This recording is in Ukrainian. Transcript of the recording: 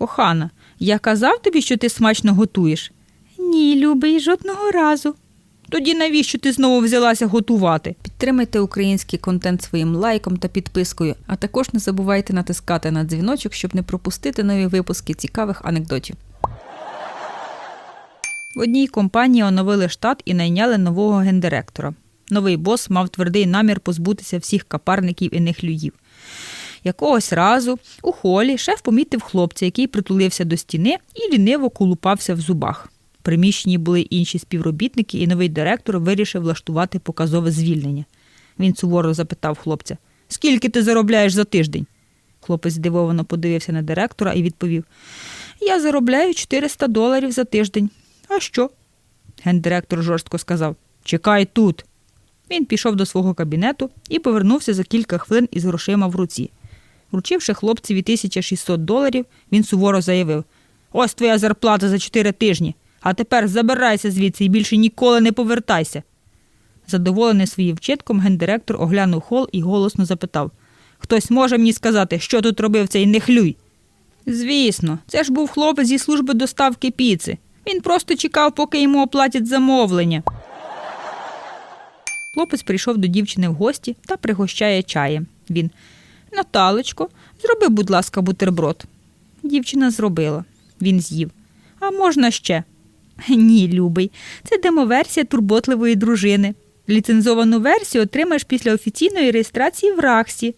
Кохана, я казав тобі, що ти смачно готуєш. Ні, любий, жодного разу. Тоді навіщо ти знову взялася готувати? Підтримайте український контент своїм лайком та підпискою, а також не забувайте натискати на дзвіночок, щоб не пропустити нові випуски цікавих анекдотів. В одній компанії оновили штат і найняли нового гендиректора. Новий бос мав твердий намір позбутися всіх капарників і нехлюїв. Якогось разу у холі шеф помітив хлопця, який притулився до стіни і ліниво колупався в зубах. В приміщенні були інші співробітники, і новий директор вирішив влаштувати показове звільнення. Він суворо запитав хлопця: Скільки ти заробляєш за тиждень? Хлопець здивовано подивився на директора і відповів: Я заробляю 400 доларів за тиждень. А що? Гендиректор жорстко сказав: Чекай тут. Він пішов до свого кабінету і повернувся за кілька хвилин із грошима в руці. Вручивши хлопцеві 1600 доларів, він суворо заявив: Ось твоя зарплата за чотири тижні. А тепер забирайся звідси і більше ніколи не повертайся. Задоволений своїм вчитком, гендиректор оглянув хол і голосно запитав: Хтось може мені сказати, що тут робив цей нехлюй? Звісно, це ж був хлопець зі служби доставки піци. Він просто чекав, поки йому оплатять замовлення. Хлопець прийшов до дівчини в гості та пригощає чаєм. Він Наталечко, зроби, будь ласка, бутерброд. Дівчина зробила. Він з'їв. А можна ще? Ні, любий, це демоверсія турботливої дружини. Ліцензовану версію отримаєш після офіційної реєстрації в РАКСі.